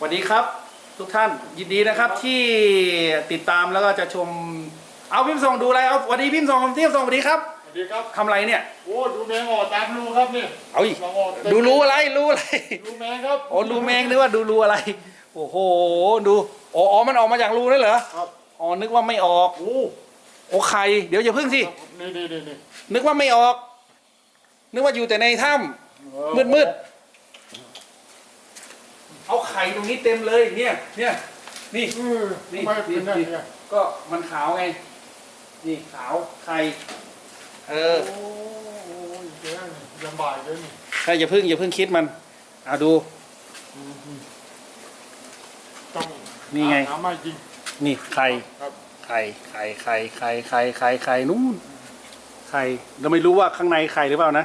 สวัสดีครับทุกท่านยินดีนะครับที่ติดตามแล้วก็จะชม เอาพิมพ์ส่งดูอะไรเอาสวัสดีพิมพ์ส่งพิมพ์ส่งสวัสดีครับสวัสดีครับทำอะไรเนี่ย โอ้ดูแมงออกตามรูครับนี่เอาอีกลองออกเต็มดูรู้อะไรรู้อะไรดูแมงครับโอ้ดูแมงนึกว่าดูรูอะไร โอ้โหดูอ๋ออ๋อมันออกมาจากรูนั่นเหรอครับอ๋อนึกว่าไม่ออกโอ้โอ้ไข่เดี๋ยวอย่าพึ่งสินี่นี่นี่นี่นึกว่าไม่ออก นึกว่าอยู่แต่ในถ้ำมืดมืดๆ เอาไข่ตรงนี้เต็มเลยเนี่ยเนี่ยนี่เออนี่ทำไมเป็นนั่นนี่เนี่ยก็มันขาวไง นี่ขาวไข่เออ โอ้ยเจ๊ลำบากเลยนี่ถ้าอย่าพึ่งอย่าพึ่งคิดมันเอาดูอืมอืมต้องนี่ไง หาไม่จริงนี่ไข่ครับไข่ไข่ไข่ไข่ไข่ไข่ไข่นู้นไข่เราไม่รู้ว่าข้างในไข่หรือเปล่านะ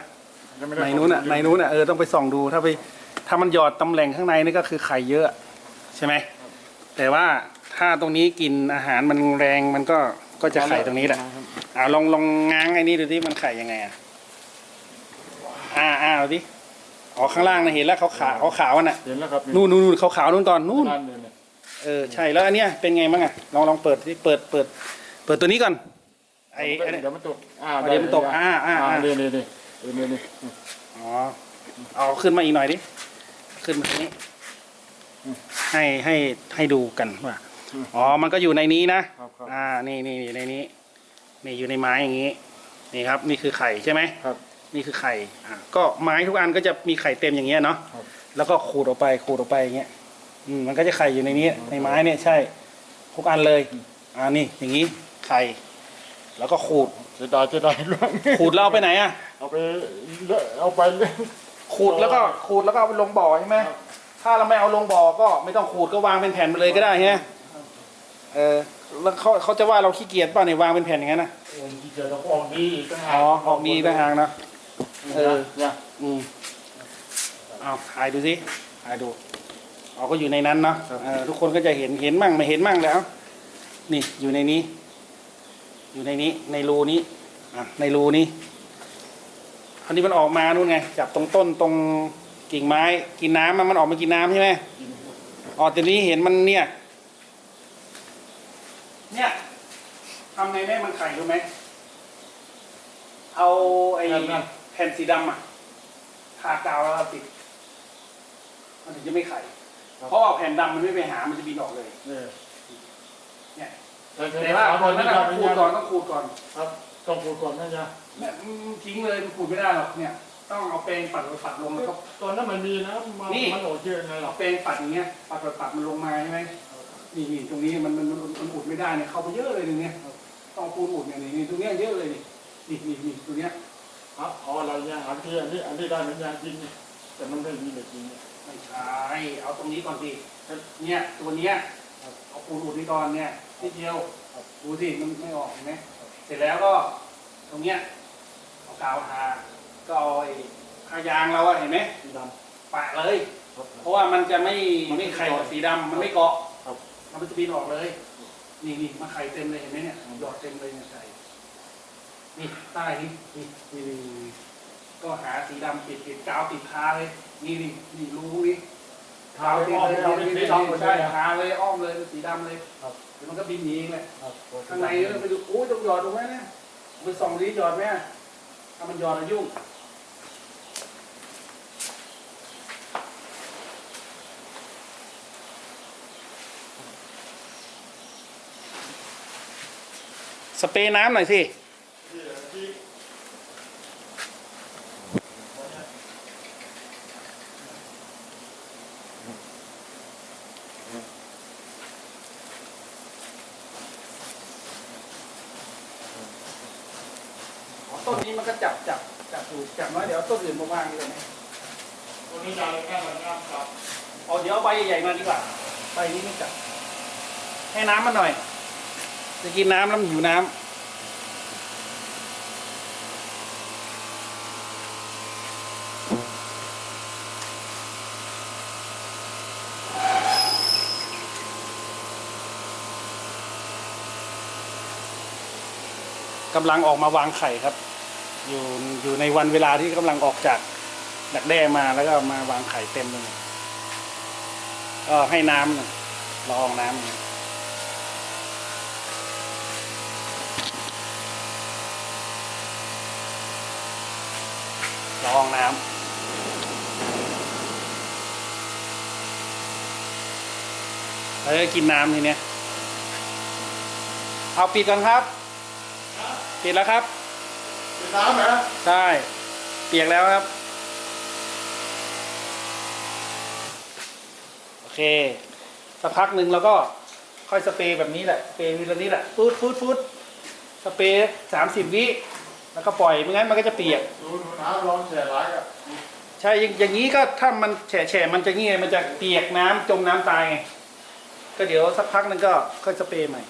ยังไม่ได้ในนู้นอะในนู้นอะเออต้องไปส่องดูถ้าไป ถ้ามันหยอดตำแหน่งข้างในนี่ก็คือไข่เยอะ ใช่ไหม แต่ว่าถ้าตรงนี้กลินอาหารมันแรงมันก็ก็จะไข่ตรงนี้แหละครับอ่าลองลองง้างไอ้นี่ดูที่มันไข่ยังไงอะอ่าอ่าเอาดิอ๋อข้างล่างนะเห็นแล้วขาวขาวขาวๆน่ะเห็นแล้วครับนู่นนู่นนู่นขาวขาวๆนู่นตอนนู่นนั่นเลยเนี่ยเออใช่แล้วอันเนี้ยเป็นไงบ้างอะลองลองเปิดที่เปิดเปิด เปิดตัวนี้ก่อนไอ้เดี๋ไอ้ยวมันตกอ่าเดี๋ยวมันตกอ่าอ่าอ่านี่นี่นี่นี่นี่อ๋อเอาขึ้นมาอีกหน่อยดิ ขึ้นมาตรงนี้ ให้ให้ให้ดูกันว่าอ๋อ มันก็อยู่ในนี้นะครับครับ อ่า นี่นี่นี่ในนี้ นี่อยู่ในไม้อย่างนี้ นี่ครับ นี่คือไข่ใช่ไหม ครับ นี่คือไข่อะก็ไม้ทุกอันก็จะมีไข่เต็มอย่างเงี้ยเนาะ ครับ แล้วก็ขูดออกไปขูดออกไปอย่างเงี้ย อืม มันก็จะไข่อยู่ในนี้ ในไม้เนี่ยใช่ ทุกอันเลย อ่า นี่อย่างนี้ไข่ แล้วก็ขูด เสียดายเสียดายล่วงขูดแล้วเอาไปไหนอะ เอาไปเลอะเอาไปเลย ขูดแล้วก็ขูดแล้วก็เอาไปลงบ่อใช่ไหมครับถ้าเราไม่เอาลงบ่อก็ไม่ต้องขูดก็วางเป็นแผ่นไปเลยก็ได้ฮะเออแล้วเขาเขาจะว่าเราขี้เกียจเปล่ะเนี่ยวางเป็นแผ่นอย่างนั้นนะโอ้ยที่เจอเราออกดีอีกต่างหากอ๋อออกดีต่างหากนะเออเนี่ยอืมเอาถ่ายดูสิถ่ายดูเอาก็อยู่ในนั้นเนาะเออทุกคนก็จะเห็นเห็นมั่งไม่เห็นมั่งแล้วนี่อยู่ในนี้ อยู่ในนี้ในรูนี้อะในรูนี้ อันนี้มันออกมานู่นไงจับตรงต้นตรงกิ่งไม้ กินน้ำมันมันออกมากินน้ำใช่ไหมอ๋อแต่นี้เห็นมันเนี่ย เนี่ยทำไงแม่ให้มันไข่รู้ไหมเอาไอ้แผ่นสีดำอะทากาวแล้วเอาติดมันถึงจะไม่ไข่เพราะว่าแผ่นดำมันไม่ไปหามันจะบินออกเลย เนี่ยเนี่ยแต่แต่ว่าตตออนนนั้นั้นนเราอะไม่ขูดยังก่อนต้องขูดก่อนครับ ต้องขูดก่อนนะจ๊ะเนี่ยอืมทิ้งเลยมันขูดไม่ได้หรอกเนี่ย ต้องเอาแปรงปัดปัดลงแล้วก็ ตอนนั้นมันมีนะมันนี่ มันโอดเยอะไงหรอเอาแปรงปัดอย่างเงี้ยปัดปัดปัดมันลงมาใช่ไหมนี่นี่ตรงนี้มันมันมันมันอุดไม่ได้เนี่ยเข้าไปเยอะเลยตรงเนี้ยต้องเอาปูนอุดเนี่ยนี่นี่ตรงเนี้ยเยอะเลยนี่นี่นี่นี่ตรงเนี้ยครับเอาอะไรเนี่ยอันที่อันนี้อันที่ได้มันยางจริงเนี่ยแต่มันไม่มีเหล็กจริงเนี่ย ไม่ใช่เอาตรงนี้ก่อนสิเนี่ยตัวเนี้ยเอาปูนอุดนี่ก่อนเนี่ยนิดเดียวดูสิมันไม่ออกเห็นไหมเส ร็จแล้วก็ตรงเนี้ยเอากาวทาก็เอาไอ้ผ้ายางเราอะเห็นไหมสีดปะเลยำครับ เพราะว่ามันจะไม่ไม่ไข่กับสีดำมันไม่เกาะครับ มันจะบินออกเลย นี่นี่มาไข่เต็มเลยเห็นไหมเนี่ยหยอดเต็มเลยเนี่ยไข่นี่ใต้นี่นี่นี่นี่นี่ก็หาสีดำปิดปิดกาวปิดคาเลย นี่นี่นี่รูนี่ทาไปอ้อมเลยเอาเป็นสีดำหมดเลใช่ยอะทาเลยอ้อมเลยเป็นสีดำเลยครับเดี๋ยวมันก็บินหนีเองแหละครับข้างในก็ไปดูโอ้ยต้ องหยอดตรงนั้นะไปส่องดีหยอดไหมถ้ามันหยอดอะยุ่งสเปรย์น้ำหน่อยสิ ต้นนี้มันก็จับจับจับถูกจับน้อยเดี๋ยวเอาต้นอื่นมาวางดีกว่าไหมตัวนี้จะเลยแค่มันงามครับเอาเดี๋ยวเอาใบใหญ่ๆมาดีกว่าใบนี้ไม่จับ ให้น้ำมันหน่อย จะกินน้ำแล้วมันหิวน้ำกำลังออกมาวางไข่ครับ อยู่อยู่ในวันเวลาที่กำลังออกจากดักแด้มาแล้วก็มาวางไข่เต็มเลยก็ให้น้ำน่ะละอองน้ำละอองน้ำแล้วก็กินน้ำทีเนี้ย เอาปิดก่อนครับ ปิดแล้วครับ นน้ำเหรอใช่เปียกแล้วครับ โอเค สักพักหนึ่งเราก็ค่อยสเปรย์แบบนี้แหละสเปรย์วิลนี้แหละฟูดฟูดฟูดสเปรย์สามสิบวิแล้วก็ปล่อยไม่งั้นมันก็จะเปียกดูดูน้ำร้อนแฉะร้ายอะใช่อย่างอย่างนี้ก็ถ้ามันแฉะแฉะมันจะงี้ไงมันจะเปียกน้ำจมน้ำตายไงก็เดี๋ยวสักพักหนึงก็ค่อยสเปรย์ใหม่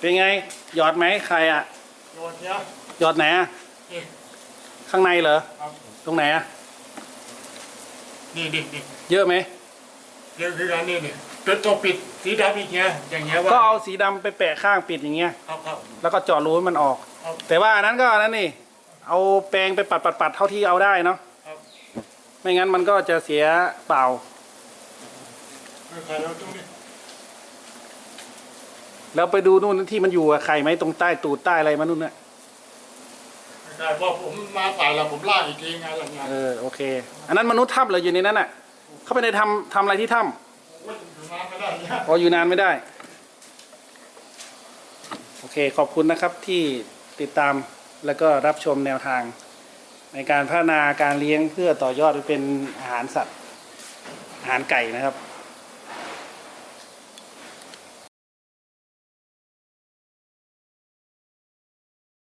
เป็นไง หยอดไหมใครอะ โยนเนี้ยหยอดไหนอะ นี่ข้างในเหรอ ครับตรงไหนอะ นี่นี่นี่เยอะไหมเรื่องคือการนี่นี่ตัวตัวปิดสีดำอีกเงี้ยอย่างเงี้ยว่าก็เอาสีดำไปแปะข้างปิดอย่างเงี้ย ครับครับ แล้วก็เจาะรูให้มันออก ครับแต่ว่าอันนั้นก็อันนั้นนี่ เอาแปรงไปปัดปัดปัดเท่าที่เอาได้เนาะ ครับ ไม่งั้นมันก็จะเสียเปล่า ไม่ใครเราตรงนี้ แล้วไปดูนู่นที่มันอยู่อะไข่ไหมตรงใต้ตูดใต้อะไรมานู่นน่ะไม่ใช่เพราะผมมาใส่แล้วผมลากอีกทีไงอะไรเงี้ยเออโอเค อันนั้นมนุษย์ถ้ำเลยอยู่ในนั้นน่ะ เข้าไปในทำทำอะไรที่ถ้โอ้ยอยู่น้ำไม่ได้เนี่ยำพออยู่นานไม่ได้ โอเคขอบคุณนะครับที่ติดตามแล้วก็รับชมแนวทาง ในการพัฒนาการเลี้ยงเพื่อต่อยอดไปเป็นอาหารสัตว์ อาหารไก่นะครับ